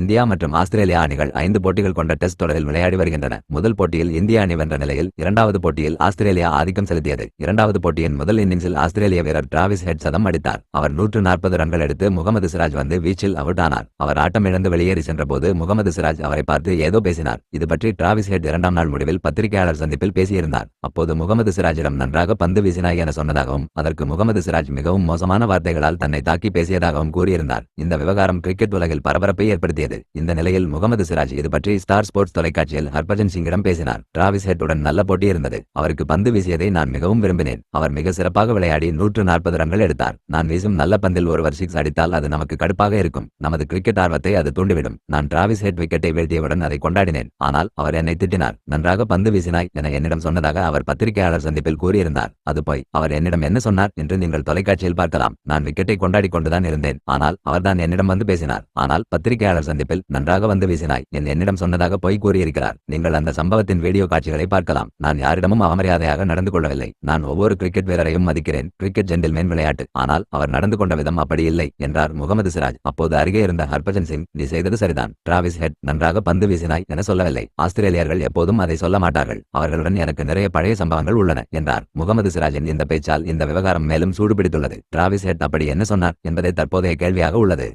India மற்றும் Australia அணிகள் ஐந்து போட்டிகள் கொண்ட டெஸ்ட் தொடரில் விளையாடி வருகின்றன. முதல் போட்டியில் இந்திய அணி வென்ற நிலையில் இரண்டாவது போட்டியில் ஆஸ்திரேலியா ஆதிக்கம் செலுத்தியது. இரண்டாவது போட்டியின் முதல் இன்னிங்ஸில் ஆஸ்திரேலிய வீரர் டிராவிஸ் ஹெட் சதம் அடித்தார். அவர் நூற்று நாற்பது ரன்கள் எடுத்து முகமது சிராஜ் வந்து வீச்சில் அவுட் ஆனார். அவர் ஆட்டம் இழந்து வெளியேறி சென்றபோது முகமது சிராஜ் அவரை பார்த்து ஏதோ பேசினார். இது பற்றி டிராவிஸ் ஹெட் இரண்டாம் நாள் முடிவில் பத்திரிகையாளர் சந்திப்பில் பேசியிருந்தார். அப்போது முகமது சிராஜிடம் நன்றாக பந்து வீசினாய் என சொன்னதாகவும் அதற்கு முகமது சிராஜ் மிகவும் மோசமான வார்த்தைகளால் தன்னை தாக்கி பேசியதாகவும் கூறியிருந்தார். இந்த விவகாரம் கிரிக்கெட் உலகில் பரபரப்பை ஏற்படுத்தியது. இந்த நிலையில் முகமது சிராஜ் இது பற்றி ஸ்டார் ஸ்போர்ட்ஸ் தொலைக்காட்சியில் ஹர்பஜன் சிங்கிடம் பேசினார். டிராவிஸ் ஹெட்டுடன் நல்ல போட்டி இருந்தது. அவருக்கு பந்து வீசியதை நான் மிகவும் விரும்பினேன். அவர் மிக சிறப்பாக விளையாடி நூற்று நாற்பது ரன்கள் எடுத்தார். நான் வீசும் நல்ல பந்தில் ஒருவர் சிக்ஸ் அடித்தால் அது நமக்கு கடுப்பாக இருக்கும். நமது கிரிக்கெட் ஆர்வத்தை அது தூண்டிவிடும். நான் டிராவிஸ் ஹெட் விக்கெட்டை வீழ்த்தியவுடன் அதை கொண்டாடினேன். ஆனால் அவர் என்னை திட்டினார். நன்றாக பந்து வீசினாய் என என்னிடம் சொன்னதாக அவர் பத்திரிகையாளர் சந்திப்பில் கூறியிருந்தார். அது போய் அவர் என்னிடம் என்ன சொன்னார் என்று நீங்கள் தொலைக்காட்சியில் பார்க்கலாம். நான் விக்கெட்டை கொண்டாடி கொண்டுதான் இருந்தேன். ஆனால் அவர்தான் என்னிடம் வந்து பேசினார். ஆனால் பத்திரிகையாளர் சந்திப்பில் சந்திப்பில் நன்றாக வந்து வீசினாய். என் என்னிடம் சொன்னதாக பொய் கூறியிருக்கிறார். நீங்கள் அந்த சம்பவத்தின் வீடியோ காட்சிகளை பார்க்கலாம். நான் யாரிடமும் அவமரியாதையாக நடந்து கொள்ளவில்லை. நான் ஒவ்வொரு கிரிக்கெட் வீரரையும் மதிக்கிறேன். கிரிக்கெட் ஜென்டில்மேன் விளையாட்டு. ஆனால் அவர் நடந்து கொண்ட விதம் அப்படி இல்லை என்றார் முகமது சிராஜ். அப்போது அருகே இருந்த ஹர்பஜன் சிங் நீ செய்தது சரிதான். டிராவிஸ் ஹெட் நன்றாக பந்து வீசினாய் என சொல்லவில்லை. ஆஸ்திரேலியர்கள் எப்போதும் அதை சொல்ல மாட்டார்கள். அவர்களுடன் எனக்கு நிறைய பழைய சம்பவங்கள் உள்ளன என்றார் முகமது சிராஜின் இந்த பேச்சால் இந்த விவகாரம் மேலும் சூடுபிடித்துள்ளது. டிராவிஸ் ஹெட் அப்படி என்ன சொன்னார் என்பதை தற்போதைய கேள்வியாக உள்ளது.